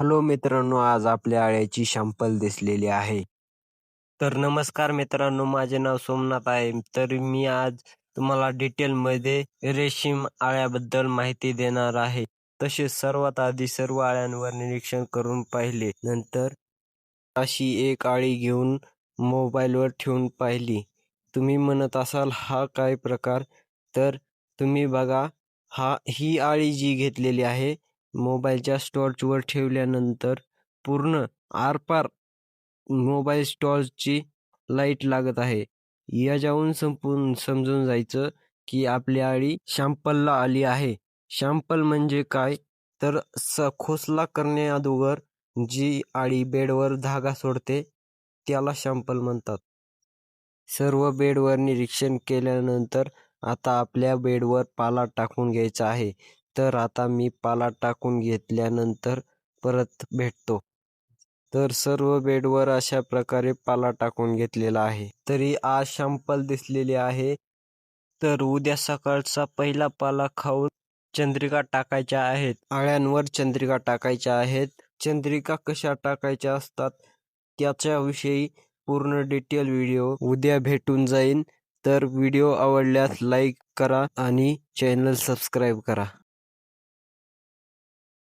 Hello मित्रांनो आज आपल्या आळ्याची शॅम्पल दिसलेली आहे. तर नमस्कार मित्रांनो माझे नाव सोमनाथ आहे. तर मी आज तुम्हाला डिटेलमध्ये रेशीम आळ्याबद्दल माहिती देणार आहे. तसेच सर्वात आधी सर्व आळ्यांवर निरीक्षण करून पाहिले. नंतर अशी एक आळी घेऊन मोबाईलवर ठेवून पाहिली. तुम्ही म्हणत असाल हा काय प्रकार? तर तुम्ही बघा हा ही आळी जी घेतलेली आहे मोबाईलच्या स्टॉर्चवर ठेवल्यानंतर पूर्ण आरपार मोबाईल स्टॉर्चची लाइट लागत आहे. याच्याहून संपून समजून जायचं की आपली आळी शॅम्पलला आली आहे. शॅम्पल म्हणजे काय? तर स खोसला करण्याअगोदर जी आळी बेडवर धागा सोडते त्याला शॅम्पल म्हणतात. सर्व बेडवर निरीक्षण केल्यानंतर आता आपल्या बेडवर पाला टाकून घ्यायचा आहे. तर आता मी पाला टाकून घेतल्यानंतर परत भेटतो. तर सर्व बेडवर अशा प्रकारे पाला टाकून घेतलेला आहे. तरी आज शॅम्पल दिसलेली आहे. तर उद्या सकाळचा पहिला पाला खाऊन चंद्रिका टाकायच्या आहेत. आळ्यांवर चंद्रिका टाकायच्या आहेत. चंद्रिका कशा टाकायच्या असतात त्याच्याविषयी पूर्ण डिटेल व्हिडिओ उद्या भेटून जाईल तर व्हिडिओ आवडल्यास लाईक करा आणि चॅनल सबस्क्राईब करा.